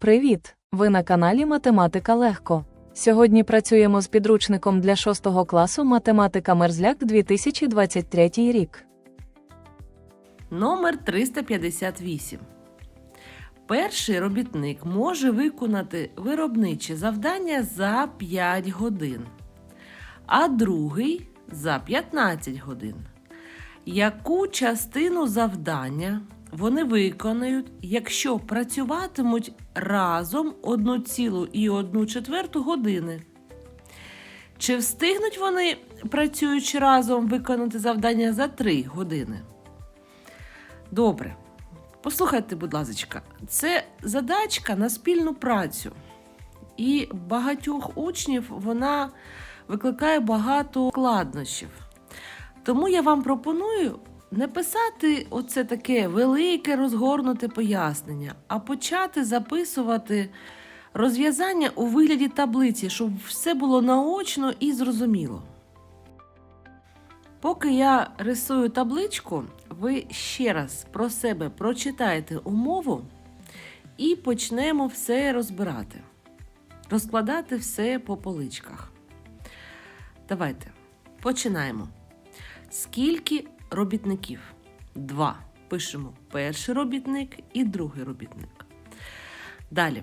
Привіт! Ви на каналі Математика Легко. Сьогодні працюємо з підручником для 6 класу Математика Мерзляк 2023 рік. Номер 358. Перший робітник може виконати виробниче завдання за 5 годин, а другий за 15 годин. Яку частину завдання вони виконають, якщо працюватимуть разом 1,1 години? Чи встигнуть вони, працюючи разом, виконати завдання за 3 години? Добре. Послухайте, будь ласка, це задачка на спільну працю. І багатьох учнів вона викликає багато складнощів. Тому я вам пропоную не писати оце таке велике розгорнуте пояснення, а почати записувати розв'язання у вигляді таблиці, щоб все було наочно і зрозуміло. Поки я рисую табличку, ви ще раз про себе прочитаєте умову і почнемо все розбирати, розкладати все по поличках. Давайте починаємо. Скільки робітників? Два. Пишемо перший робітник і другий робітник. Далі.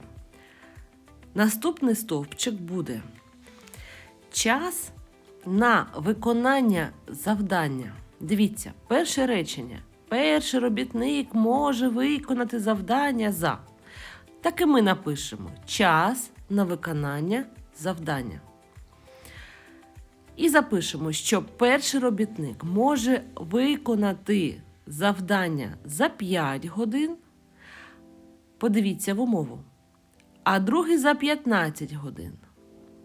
Наступний стовпчик буде час на виконання завдання. Дивіться, перше речення. Перший робітник може виконати завдання за. Так і ми напишемо час на виконання завдання. І запишемо, що перший робітник може виконати завдання за 5 годин. Подивіться в умову. А другий за 15 годин.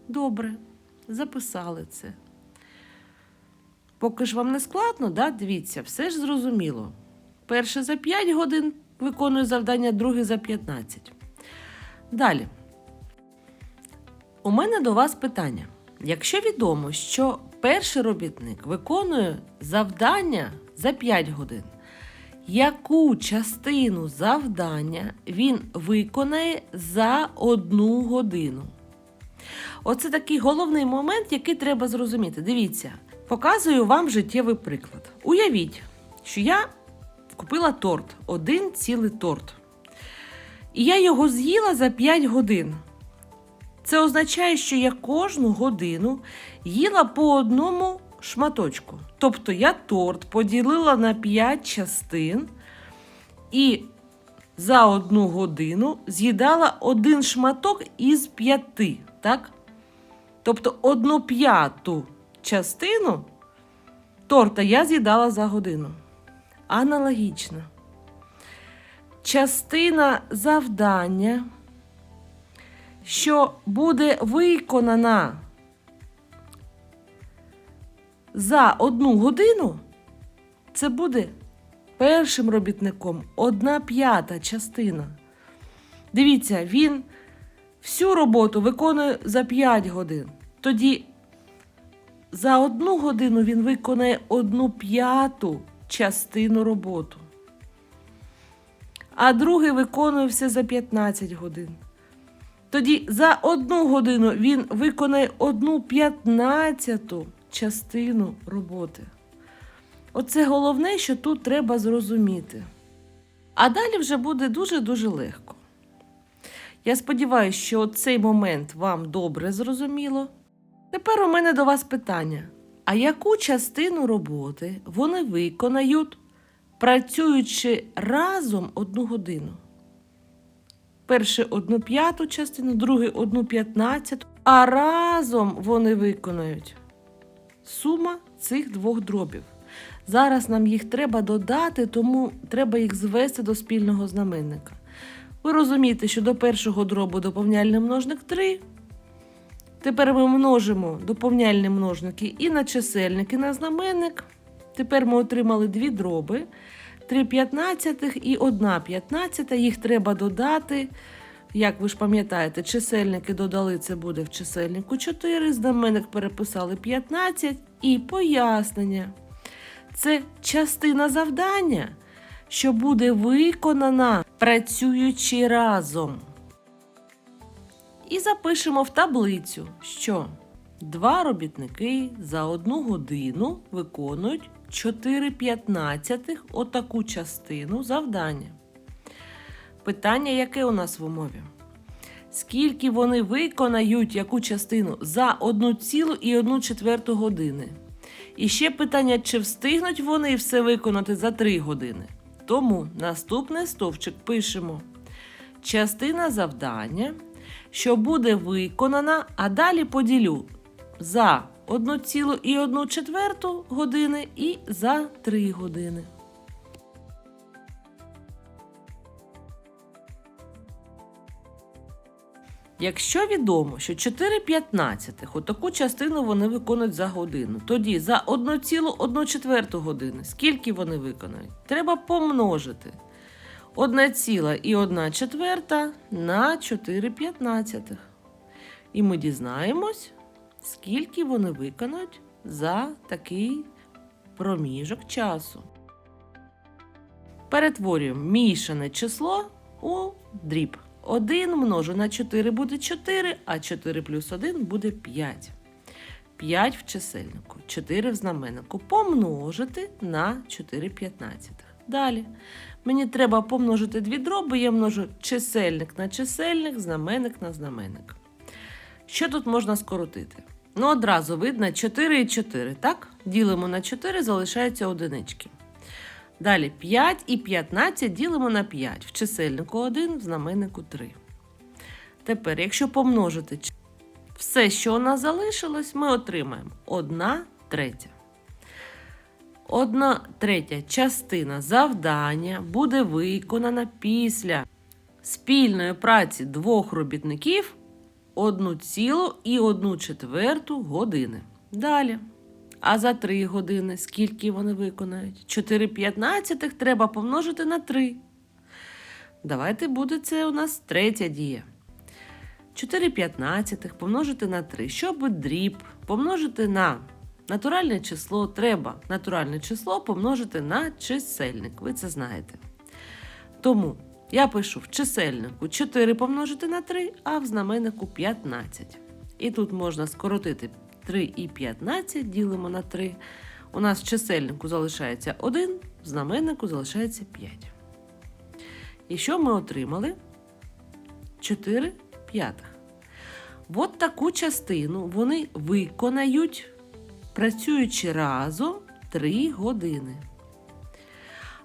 Добре, записали це. Поки ж вам не складно, да? дивіться, все ж зрозуміло. Перший за 5 годин виконує завдання, другий за 15. Далі. У мене до вас питання. Якщо відомо, що перший робітник виконує завдання за 5 годин, яку частину завдання він виконає за одну годину? Оце такий головний момент, який треба зрозуміти. Дивіться, показую вам життєвий приклад. Уявіть, що я купила торт, один цілий торт. І я його з'їла за 5 годин. Це означає, що я кожну годину їла по одному шматочку. Тобто я торт поділила на 5 частин і за одну годину з'їдала один шматок із п'яти. Так? Тобто одну п'яту частину торта я з'їдала за годину. Аналогічно. Частина завдання, що буде виконана за одну годину, це буде першим робітником одна п'ята частина. Дивіться, він всю роботу виконує за 5 годин. Тоді за одну годину він виконає одну п'яту частину роботу. А другий виконує все за 15 годин. Тоді за одну годину він виконає одну п'ятнадцяту частину роботи. Оце головне, що тут треба зрозуміти. А далі вже буде дуже-дуже легко. Я сподіваюся, що цей момент вам добре зрозуміло. Тепер у мене до вас питання: а яку частину роботи вони виконають, працюючи разом одну годину? Перший одну п'яту частину, другий одну п'ятнадцяту, а разом вони виконають сума цих двох дробів. Зараз нам їх треба додати, тому треба їх звести до спільного знаменника. Ви розумієте, що до першого дробу доповняльний множник 3. Тепер ми множимо доповняльні множники і на чисельник, і на знаменник. Тепер ми отримали дві дроби. 3 п'ятнадцятих і 1 п'ятнадцята. Їх треба додати. Як ви ж пам'ятаєте, чисельники додали, це буде в чисельнику 4, знаменник переписали 15 і пояснення. Це частина завдання, що буде виконана працюючи разом. І запишемо в таблицю, що два робітники за одну годину виконують 4 п'ятнадцятих отаку частину завдання. Питання, яке у нас в умові? Скільки вони виконають яку частину за 1,1 четверту години? І ще питання, чи встигнуть вони все виконати за 3 години. Тому наступний стовпчик пишемо. Частина завдання, що буде виконана, а далі поділю за 1,1 четверту години і за 3 години. Якщо відомо, що 4 п'ятнадцятих отаку частину вони виконують за годину, тоді за 1,1 четверту години скільки вони виконають? Треба помножити 1,1 на 4 п'ятнадцятих. І ми дізнаємось, скільки вони виконають за такий проміжок часу. Перетворюємо мішане число у дріб. 1 множу на 4 буде 4, а 4 плюс 1 буде 5. 5 в чисельнику, 4 в знаменнику. Помножити на 4 п'ятнадцятих. Далі. Мені треба помножити дві дроби, я множу чисельник на чисельник, знаменник на знаменник. Що тут можна скоротити? Ну, одразу видно 4 і 4, так? Ділимо на 4, залишаються одинички. Далі 5 і 15 ділимо на 5. В чисельнику 1, в знаменнику 3. Тепер, якщо помножити все, що у нас залишилось, ми отримаємо 1 третя. Одна третя частина завдання буде виконана після спільної праці двох робітників 1,1 четверту години. Далі. А за 3 години скільки вони виконають? 4 п'ятнадцятих треба помножити на 3. Давайте буде це у нас третя дія. 4 п'ятнадцятих помножити на 3. Щоб дріб помножити на натуральне число, треба натуральне число помножити на чисельник. Ви це знаєте. Тому я пишу в чисельнику 4 помножити на 3, а в знаменнику 15. І тут можна скоротити 3 і 15 ділимо на 3. У нас в чисельнику залишається 1, в знаменнику залишається 5. І що ми отримали? 4 п'ятих. От таку частину вони виконають, працюючи разом 3 години.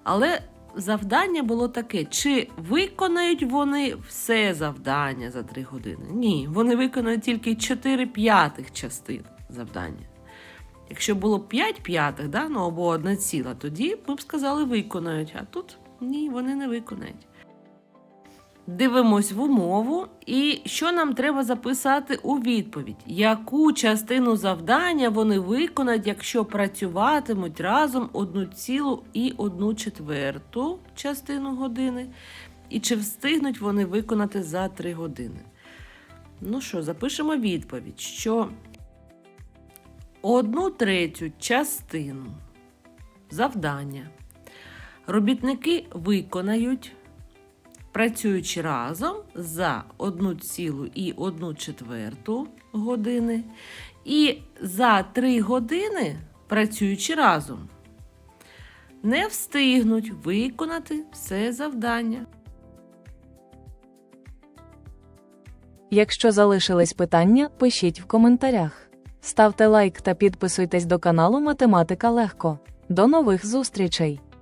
Але завдання було таке: чи виконають вони все завдання за 3 години? Ні, вони виконають тільки 4 п'ятих частин завдання. Якщо було 5 п'ятих, да, ну або одна ціла, тоді ми б сказали виконають, а тут ні, вони не виконають. Дивимось в умову, і що нам треба записати у відповідь, яку частину завдання вони виконають, якщо працюватимуть разом одну цілу і одну четверту частину години, і чи встигнуть вони виконати за 3 години. Ну що, запишемо відповідь, що одну третю частину завдання робітники виконають працюючи разом за 1,1 четверту години і за 3 години працюючи разом. Не встигнуть виконати все завдання. Якщо залишились питання, пишіть в коментарях. Ставте лайк та підписуйтесь до каналу Математика Легко. До нових зустрічей!